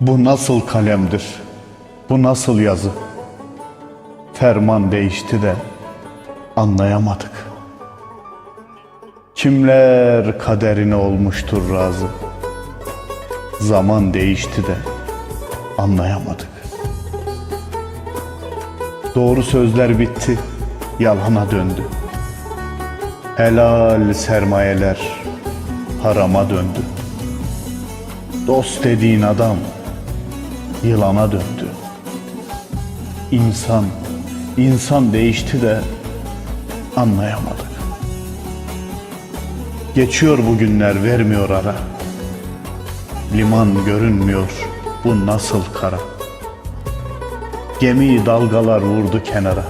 Bu nasıl kalemdir? Bu nasıl yazı? Ferman değişti de anlayamadık. Kimler kaderine olmuştur razı? Zaman değişti de anlayamadık. Doğru sözler bitti, yalana döndü. Helal sermayeler harama döndü. Dost dediğin adam yılana döndü. İnsan, insan değişti de anlayamadık. Geçiyor bu günler vermiyor ara. Liman görünmüyor bu nasıl kara. Gemiyi dalgalar vurdu kenara.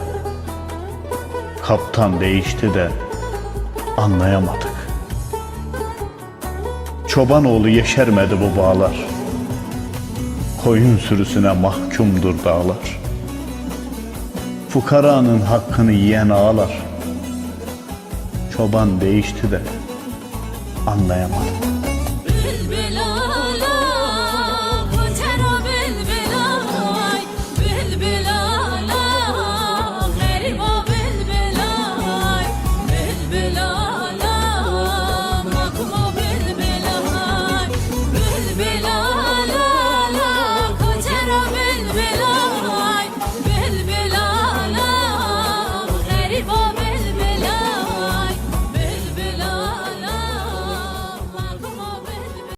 Kaptan değişti de anlayamadık. Çobanoğlu yeşermedi bu bağlar. Koyun sürüsüne mahkumdur dağlar. Fukaranın hakkını yiyen ağlar. Çoban değişti de anlayamadım. Bülbül